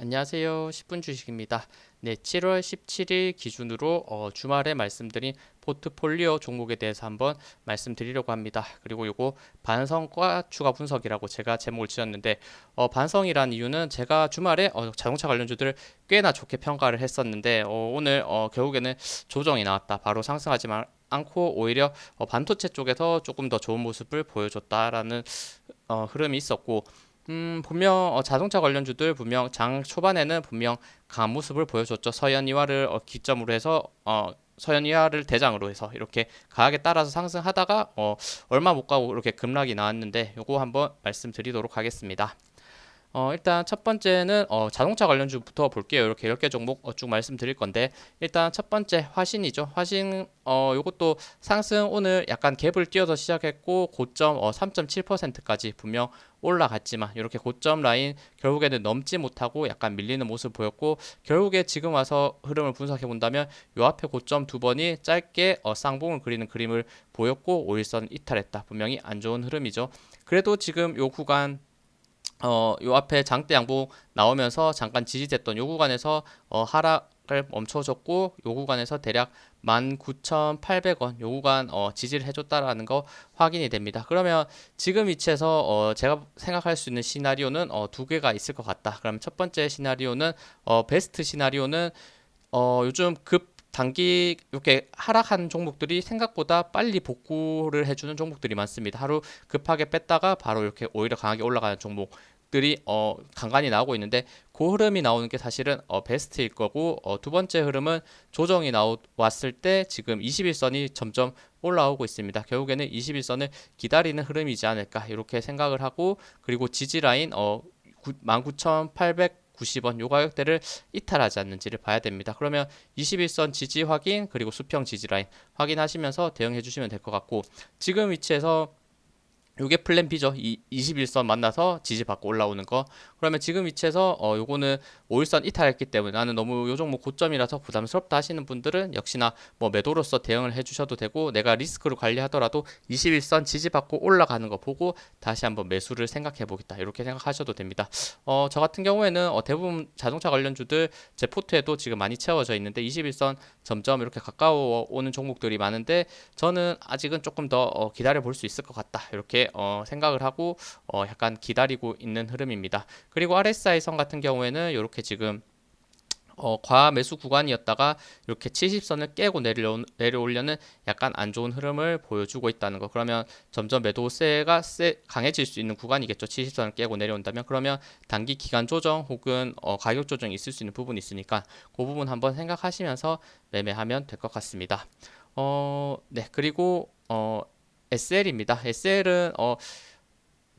안녕하세요. 10분 주식입니다. 네, 7월 17일 기준으로 어, 주말에 말씀드린 포트폴리오 종목에 대해서 한번 말씀드리려고 합니다. 그리고 요거 반성과 추가 분석이라고 제가 제목을 지었는데 어, 반성이란 이유는 제가 주말에 어, 자동차 관련주들을 꽤나 좋게 평가를 했었는데 어, 오늘 어, 결국에는 조정이 나왔다. 바로 상승하지 마- 않고 오히려 어, 반도체 쪽에서 조금 더 좋은 모습을 보여줬다라는 어, 흐름이 있었고 음, 분명 어, 자동차 관련주들 분명 장 초반에는 분명 강한 모습을 보여줬죠. 서현이화를 어, 기점으로 해서 어, 서현이화를 대장으로 해서 이렇게 강하게 따라서 상승하다가 어, 얼마 못 가고 이렇게 급락이 나왔는데 요거 한번 말씀드리도록 하겠습니다. 어, 일단 첫 번째는 어, 자동차 관련주부터 볼게요. 이렇게 10개 종목 어, 쭉 말씀드릴 건데 일단 첫 번째 화신이죠. 화신 어, 요것도 상승 오늘 약간 갭을 띄어서 시작했고 고점 어, 3.7%까지 분명 올라갔지만 이렇게 고점 라인 결국에는 넘지 못하고 약간 밀리는 모습 보였고 결국에 지금 와서 흐름을 분석해 본다면 요 앞에 고점 두 번이 짧게 어, 쌍봉을 그리는 그림을 보였고 5일선 이탈했다. 분명히 안 좋은 흐름이죠. 그래도 지금 요 구간 어, 요 앞에 장대 양봉 나오면서 잠깐 지지됐던 요 구간에서 어, 하락을 멈춰줬고 요 구간에서 대략 19,800원 요 구간 어, 지지를 해줬다라는 거 확인이 됩니다. 그러면 지금 위치에서 어, 제가 생각할 수 있는 시나리오는 어, 두 개가 있을 것 같다. 그럼 첫 번째 시나리오는 어, 베스트 시나리오는 어, 요즘 급 단기 이렇게 하락한 종목들이 생각보다 빨리 복구를 해주는 종목들이 많습니다. 하루 급하게 뺐다가 바로 이렇게 오히려 강하게 올라가는 종목 들이 어, 간간히 나오고 있는데 그 흐름이 나오는 게 사실은 어, 베스트일 거고 어, 두 번째 흐름은 조정이 나왔을 때 지금 21선이 점점 올라오고 있습니다. 결국에는 21선을 기다리는 흐름이지 않을까 이렇게 생각을 하고 그리고 지지 라인 어, 19,800 90원 요 가격대를 이탈하지 않는지를 봐야 됩니다. 그러면 21선 지지 확인 그리고 수평 지지 라인 확인하시면서 대응해 주시면 될 것 같고 지금 위치에서 요게 플랜 B죠. 이 21선 만나서 지지받고 올라오는 거. 그러면 지금 위치에서 어 요거는 5일선 이탈했기 때문에 나는 너무 요 종목 고점이라서 부담스럽다 하시는 분들은 역시나 뭐 매도로서 대응을 해 주셔도 되고 내가 리스크를 관리하더라도 21선 지지받고 올라가는 거 보고 다시 한번 매수를 생각해 보겠다. 이렇게 생각하셔도 됩니다. 어 저 같은 경우에는 어 대부분 자동차 관련주들 제 포트에도 지금 많이 채워져 있는데 21선 점점 이렇게 가까워 오는 종목들이 많은데 저는 아직은 조금 더 어, 기다려 볼 수 있을 것 같다. 이렇게 어, 생각을 하고 어, 약간 기다리고 있는 흐름입니다. 그리고 RSI 선 같은 경우에는 이렇게 지금 어, 과매수 구간이었다가 이렇게 70선을 깨고 내려, 내려오려는 약간 안 좋은 흐름을 보여주고 있다는 거. 그러면 점점 매도세가 세, 강해질 수 있는 구간이겠죠. 70선을 깨고 내려온다면. 그러면 단기 기간 조정 혹은 어, 가격 조정이 있을 수 있는 부분이 있으니까 그 부분 한번 생각하시면서 매매하면 될 것 같습니다. 어, 네. 그리고 어, SL입니다. SL은 어,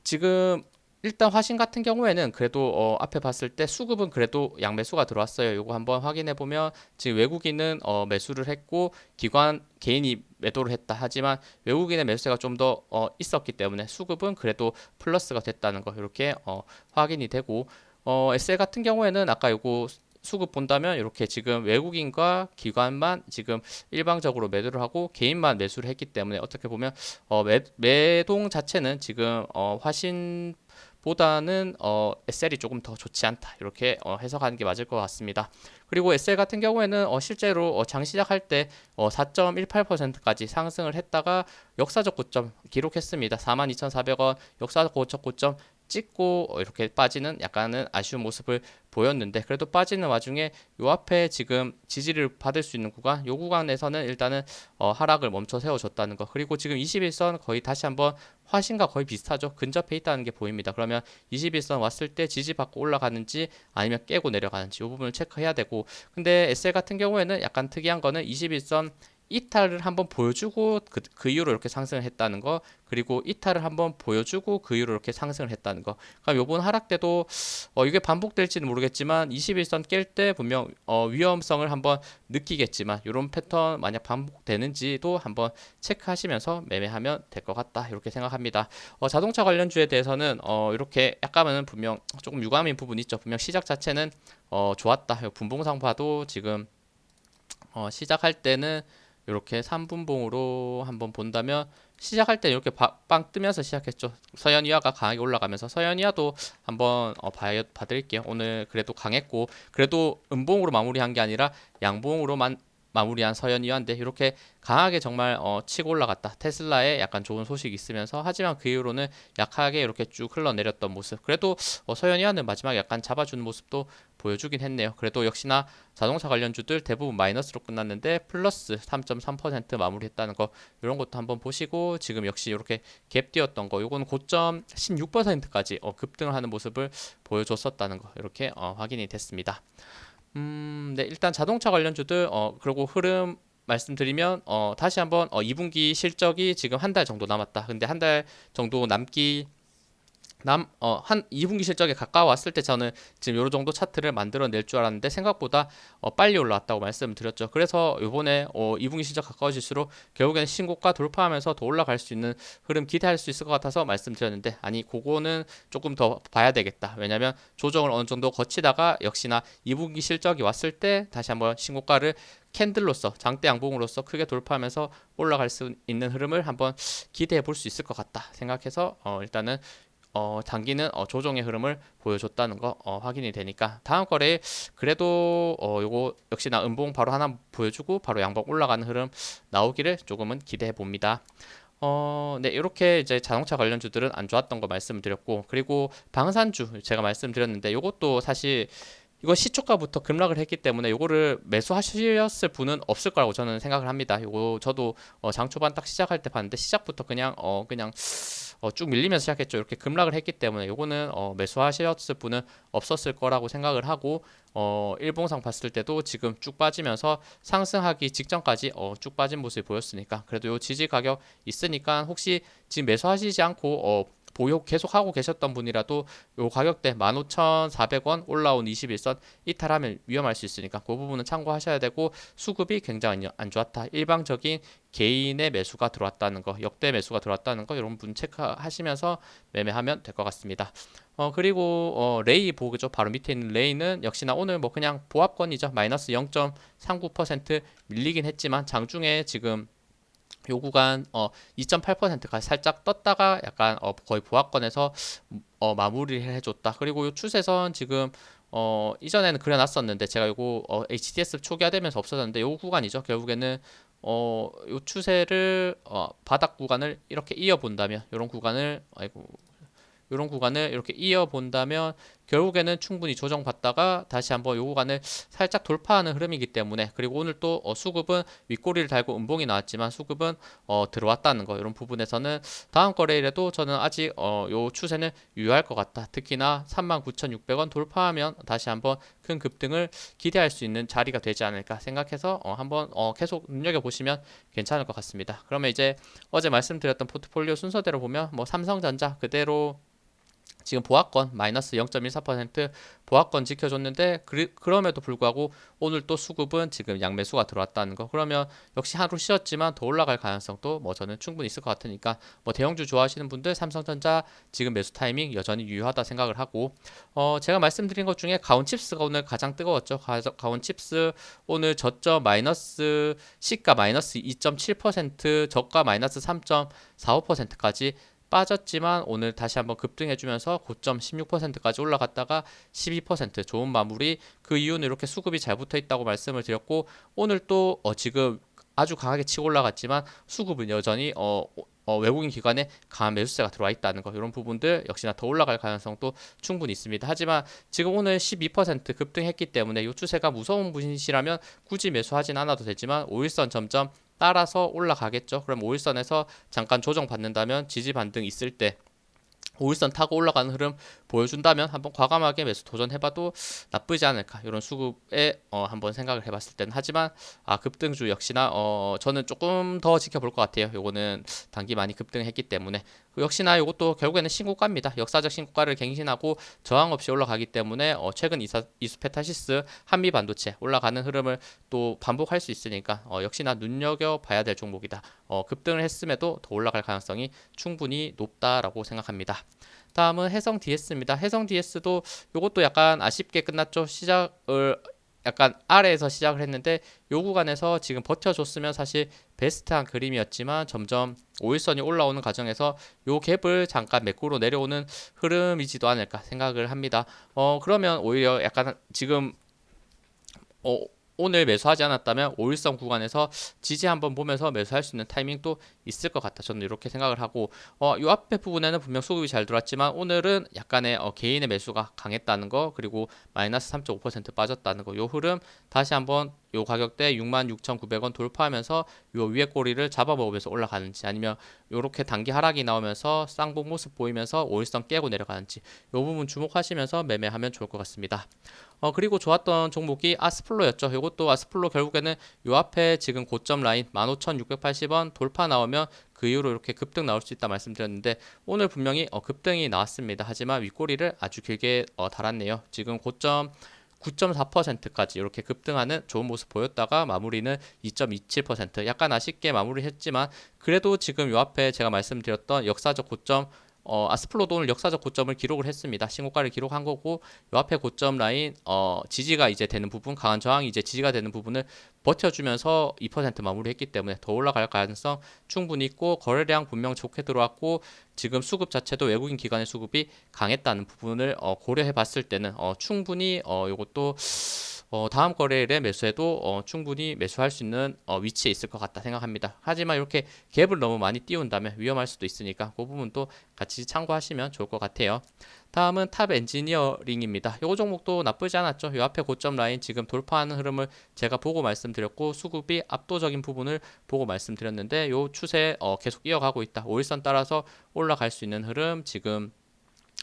지금 일단 화신 같은 경우에는 그래도 어, 앞에 봤을 때 수급은 그래도 양매수가 들어왔어요. 요거 한번 확인해 보면 지금 외국인은 어, 매수를 했고 기관 개인이 매도를 했다. 하지만 외국인의 매수세가 좀더 어, 있었기 때문에 수급은 그래도 플러스가 됐다는 거 이렇게 어, 확인이 되고 어, SL 같은 경우에는 아까 요거 수급 본다면 이렇게 지금 외국인과 기관만 지금 일방적으로 매도를 하고 개인만 매수를 했기 때문에 어떻게 보면 어, 매, 매동 자체는 지금 어, 화신 보다는 어, SL이 조금 더 좋지 않다 이렇게 어, 해석하는 게 맞을 것 같습니다. 그리고 SL 같은 경우에는 어, 실제로 어, 장 시작할 때 어, 4.18%까지 상승을 했다가 역사적 고점 기록했습니다. 42,400원 역사적 고점 찍고 어, 이렇게 빠지는 약간은 아쉬운 모습을 보였는데 그래도 빠지는 와중에 요 앞에 지금 지지를 받을 수 있는 구간 요 구간에서는 일단은 어, 하락을 멈춰 세워줬다는 거. 그리고 지금 21선 거의 다시 한번 화신과 거의 비슷하죠? 근접해 있다는 게 보입니다. 그러면 21선 왔을 때 지지받고 올라가는지 아니면 깨고 내려가는지 이 부분을 체크해야 되고. 근데 SL 같은 경우에는 약간 특이한 거는 21선 이탈을 한번 보여주고 그, 그 이후로 이렇게 상승을 했다는 거 그리고 이탈을 한번 보여주고 그 이후로 이렇게 상승을 했다는 거. 그럼 요번 하락 때도 어, 이게 반복될지는 모르겠지만 21선 깰 때 분명 어, 위험성을 한번 느끼겠지만 이런 패턴 만약 반복되는지도 한번 체크하시면서 매매하면 될 것 같다 이렇게 생각합니다. 어, 자동차 관련주에 대해서는 어, 이렇게 약간은 분명 조금 유감인 부분이 있죠. 분명 시작 자체는 어, 좋았다. 분봉상 봐도 지금 어, 시작할 때는 이렇게 3분봉으로 한번 본다면 시작할 때 이렇게 바- 빵 뜨면서 시작했죠. 서현이화가 강하게 올라가면서 서현이화도 한번 어, 봐야 봐드릴게요. 오늘 그래도 강했고 그래도 음봉으로 마무리한 게 아니라 양봉으로만 마무리한 서현이화인데 이렇게 강하게 정말 어, 치고 올라갔다. 테슬라에 약간 좋은 소식이 있으면서 하지만 그 이후로는 약하게 이렇게 쭉 흘러내렸던 모습. 그래도 어, 서현이화는 마지막에 약간 잡아주는 모습도 보여주긴 했네요. 그래도 역시나 자동차 관련주들 대부분 마이너스로 끝났는데 플러스 3.3% 마무리했다는 거 이런 것도 한번 보시고 지금 역시 이렇게 갭 뛰었던 거 요거는 고점 16%까지 어, 급등을 하는 모습을 보여줬었다는 거 이렇게 어, 확인이 됐습니다. 음, 네, 일단 자동차 관련주들 어, 그리고 흐름 말씀드리면 어, 다시 한번 어, 2분기 실적이 지금 한 달 정도 남았다. 근데 한 달 정도 남기 남, 어, 한 2분기 실적에 가까웠을 때 저는 지금 요런 정도 차트를 만들어낼 줄 알았는데 생각보다 어, 빨리 올라왔다고 말씀드렸죠. 그래서 요번에 어, 2분기 실적 가까워질수록 결국에는 신고가 돌파하면서 더 올라갈 수 있는 흐름 기대할 수 있을 것 같아서 말씀드렸는데 아니 그거는 조금 더 봐야 되겠다. 왜냐면 조정을 어느 정도 거치다가 역시나 2분기 실적이 왔을 때 다시 한번 신고가를 캔들로서 장대 양봉으로서 크게 돌파하면서 올라갈 수 있는 흐름을 한번 기대해 볼 수 있을 것 같다 생각해서 어, 일단은 어, 단기는 어, 조정의 흐름을 보여줬다는 거 어, 확인이 되니까 다음 거래에 그래도 어, 요거 역시나 음봉 바로 하나 보여주고 바로 양봉 올라가는 흐름 나오기를 조금은 기대해 봅니다. 어, 네, 이렇게 이제 자동차 관련주들은 안 좋았던 거 말씀을 드렸고, 그리고 방산주 제가 말씀드렸는데, 요것도 사실 이거 시초가부터 급락을 했기 때문에 요거를 매수하셨을 분은 없을 거라고 저는 생각을 합니다. 요거 저도 어, 장 초반 딱 시작할 때 봤는데 시작부터 그냥 어 그냥 어, 쭉 밀리면서 시작했죠. 이렇게 급락을 했기 때문에 요거는 어, 매수하셨을 분은 없었을 거라고 생각을 하고 어, 일봉상 봤을 때도 지금 쭉 빠지면서 상승하기 직전까지 어, 쭉 빠진 모습이 보였으니까 그래도 요 지지 가격 있으니까 혹시 지금 매수하시지 않고 어, 보유 계속 하고 계셨던 분이라도 요 가격대 15,400원 올라온 21선 이탈하면 위험할 수 있으니까 그 부분은 참고하셔야 되고 수급이 굉장히 안 좋았다. 일방적인 개인의 매수가 들어왔다는 거, 역대 매수가 들어왔다는 거 부분 체크하시면서 매매하면 될 것 같습니다. 어 그리고 어 레이 보죠. 바로 밑에 있는 레이는 역시나 오늘 뭐 그냥 보합권이죠. 마이너스 0.39% 밀리긴 했지만 장중에 지금 요 구간 어 2.8%까지 살짝 떴다가 약간 어 거의 보합권에서 어 마무리를 해줬다. 그리고 요 추세선 지금 어 이전에는 그려놨었는데 제가 요거 어 HTS 초기화되면서 없어졌는데 요 구간이죠. 결국에는 어요 추세를 어 바닥 구간을 이렇게 이어 본다면 요런 구간을 아이고 요런 구간을 이렇게 이어 본다면 결국에는 충분히 조정받다가 다시 한번 요 구간을 살짝 돌파하는 흐름이기 때문에 그리고 오늘 또 어, 수급은 윗꼬리를 달고 음봉이 나왔지만 수급은 어, 들어왔다는 거 이런 부분에서는 다음 거래일에도 저는 아직 어, 요 추세는 유효할 것 같다. 특히나 39,600원 돌파하면 다시 한번 큰 급등을 기대할 수 있는 자리가 되지 않을까 생각해서 어, 한번 어, 계속 눈여겨 보시면 괜찮을 것 같습니다. 그러면 이제 어제 말씀드렸던 포트폴리오 순서대로 보면 뭐 삼성전자 그대로 지금 보합권 마이너스 0.14% 보합권 지켜줬는데 그, 그럼에도 불구하고 오늘 또 수급은 지금 양매수가 들어왔다는 거. 그러면 역시 하루 쉬었지만 더 올라갈 가능성도 뭐 저는 충분히 있을 것 같으니까 뭐 대형주 좋아하시는 분들 삼성전자 지금 매수 타이밍 여전히 유효하다 생각을 하고. 어 제가 말씀드린 것 중에 가온칩스가 오늘 가장 뜨거웠죠. 가, 가온칩스 오늘 저점 마이너스 시가 마이너스 2.7% 저가 마이너스 3.45%까지 빠졌지만 오늘 다시 한번 급등해주면서 고점 16%까지 올라갔다가 12% 좋은 마무리 그 이유는 이렇게 수급이 잘 붙어 있다고 말씀을 드렸고 오늘 또 어, 지금 아주 강하게 치고 올라갔지만 수급은 여전히 어, 어, 외국인 기관에 강한 매수세가 들어와 있다는 거 이런 부분들 역시나 더 올라갈 가능성도 충분히 있습니다. 하지만 지금 오늘 12% 급등했기 때문에 이 추세가 무서운 분이시라면 굳이 매수하진 않아도 되지만 5일선 점점 따라서 올라가겠죠. 그럼 5일선에서 잠깐 조정 받는다면 지지 반등 있을 때 5일선 타고 올라가는 흐름 보여준다면 한번 과감하게 매수 도전해봐도 나쁘지 않을까. 이런 수급에 어, 한번 생각을 해봤을 때는. 하지만 아 급등주 역시나 어, 저는 조금 더 지켜볼 것 같아요. 요거는 단기 많이 급등했기 때문에. 그 역시나 이것도 결국에는 신고가입니다. 역사적 신고가를 갱신하고 저항 없이 올라가기 때문에 어, 최근 이사, 이수페타시스 한미 반도체 올라가는 흐름을 또 반복할 수 있으니까 어, 역시나 눈여겨 봐야 될 종목이다 어, 급등을 했음에도 더 올라갈 가능성이 충분히 높다라고 생각합니다. 다음은 해성 DS입니다. 해성 DS도 이것도 약간 아쉽게 끝났죠. 시작을 약간 아래에서 시작을 했는데 요 구간에서 지금 버텨줬으면 사실 베스트한 그림이었지만 점점 5일선이 올라오는 과정에서 요 갭을 잠깐 매꾸로 내려오는 흐름이지도 않을까 생각을 합니다. 어 그러면 오히려 약간 지금 어 오늘 매수하지 않았다면 5일선 구간에서 지지 한번 보면서 매수할 수 있는 타이밍도 있을 것 같다. 저는 이렇게 생각을 하고 어, 이 앞에 부분에는 분명 수급이 잘 들어왔지만 오늘은 약간의 어, 개인의 매수가 강했다는 거 그리고 마이너스 3.5% 빠졌다는 거 요 흐름 다시 한번 요 가격대 66,900원 돌파하면서 요 위에 꼬리를 잡아먹으면서 올라가는지 아니면 요렇게 단기 하락이 나오면서 쌍봉 모습 보이면서 5일선 깨고 내려가는지 요 부분 주목하시면서 매매하면 좋을 것 같습니다. 어 그리고 좋았던 종목이 아스플로였죠. 이것도 아스플로 결국에는 요 앞에 지금 고점 라인 15,680원 돌파 나오면 그 이후로 이렇게 급등 나올 수 있다 말씀드렸는데 오늘 분명히 어, 급등이 나왔습니다. 하지만 윗꼬리를 아주 길게 어, 달았네요. 지금 고점 9.4%까지 이렇게 급등하는 좋은 모습 보였다가 마무리는 2.27% 약간 아쉽게 마무리했지만 그래도 지금 요 앞에 제가 말씀드렸던 역사적 고점 어, 아스플로도 오늘 역사적 고점을 기록을 했습니다. 신고가를 기록한 거고 요 앞에 고점 라인 어, 지지가 이제 되는 부분 강한 저항이 이제 지지가 되는 부분을 버텨주면서 2% 마무리했기 때문에 더 올라갈 가능성 충분히 있고 거래량 분명 좋게 들어왔고 지금 수급 자체도 외국인 기관의 수급이 강했다는 부분을 어, 고려해 봤을 때는 어, 충분히 어, 이것도 어, 다음 거래일에 매수해도 어, 충분히 매수할 수 있는 어, 위치에 있을 것 같다 생각합니다. 하지만 이렇게 갭을 너무 많이 띄운다면 위험할 수도 있으니까 그 부분도 같이 참고하시면 좋을 것 같아요. 다음은 탑 엔지니어링입니다. 이 종목도 나쁘지 않았죠. 이 앞에 고점 라인 지금 돌파하는 흐름을 제가 보고 말씀드렸고 수급이 압도적인 부분을 보고 말씀드렸는데 이 추세 어, 계속 이어가고 있다. 5일선 따라서 올라갈 수 있는 흐름 지금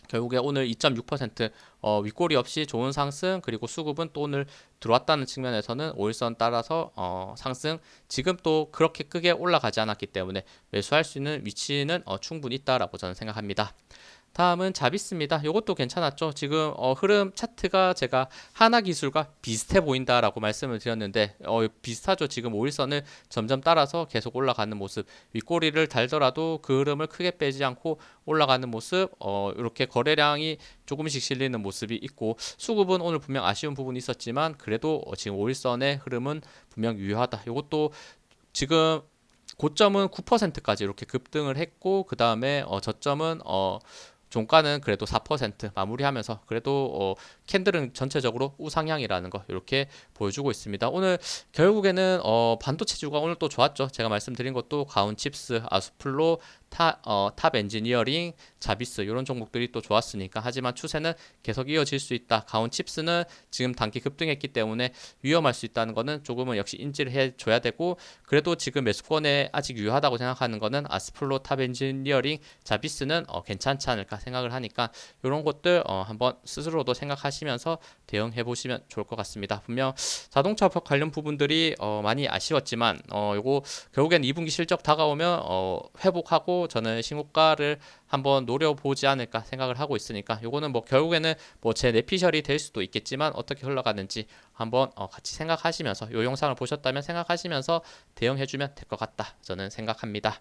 결국에 오늘 2.6% 어, 윗꼬리 없이 좋은 상승 그리고 수급은 또 오늘 들어왔다는 측면에서는 5일선 따라서 어, 상승 지금 또 그렇게 크게 올라가지 않았기 때문에 매수할 수 있는 위치는 어, 충분히 있다라고 저는 생각합니다. 다음은 자비스입니다. 이것도 괜찮았죠. 지금 어, 흐름 차트가 제가 하나 기술과 비슷해 보인다라고 말씀을 드렸는데 어, 비슷하죠. 지금 5일선을 점점 따라서 계속 올라가는 모습. 윗꼬리를 달더라도 그 흐름을 크게 빼지 않고 올라가는 모습. 어, 이렇게 거래량이 조금씩 실리는 모습이 있고 수급은 오늘 분명 아쉬운 부분이 있었지만 그래도 어, 지금 5일선의 흐름은 분명 유효하다. 이것도 지금 고점은 9%까지 이렇게 급등을 했고 그 다음에 어, 저점은 어, 종가는 그래도 4% 마무리하면서 그래도 어, 캔들은 전체적으로 우상향이라는 거 이렇게 보여주고 있습니다. 오늘 결국에는 어, 반도체주가 오늘 또 좋았죠. 제가 말씀드린 것도 가온칩스, 아수플로, 타, 어, 탑 엔지니어링, 자비스 이런 종목들이 또 좋았으니까 하지만 추세는 계속 이어질 수 있다. 가온칩스는 지금 단기 급등했기 때문에 위험할 수 있다는 거는 조금은 역시 인지를 해줘야 되고 그래도 지금 매수권에 아직 유효하다고 생각하는 거는 아스플로, 탑 엔지니어링, 자비스는 어, 괜찮지 않을까 생각을 하니까 이런 것들 어, 한번 스스로도 생각하시면서 대응해 보시면 좋을 것 같습니다. 분명 자동차 관련 부분들이 어, 많이 아쉬웠지만 어, 요거 결국엔 2분기 실적 다가오면 어, 회복하고 저는 신고가를 한번 노려보지 않을까 생각을 하고 있으니까 요거는 뭐 결국에는 뭐 제 내피셜이 될 수도 있겠지만 어떻게 흘러가는지 한번 어, 같이 생각하시면서 요 영상을 보셨다면 생각하시면서 대응해주면 될 것 같다 저는 생각합니다.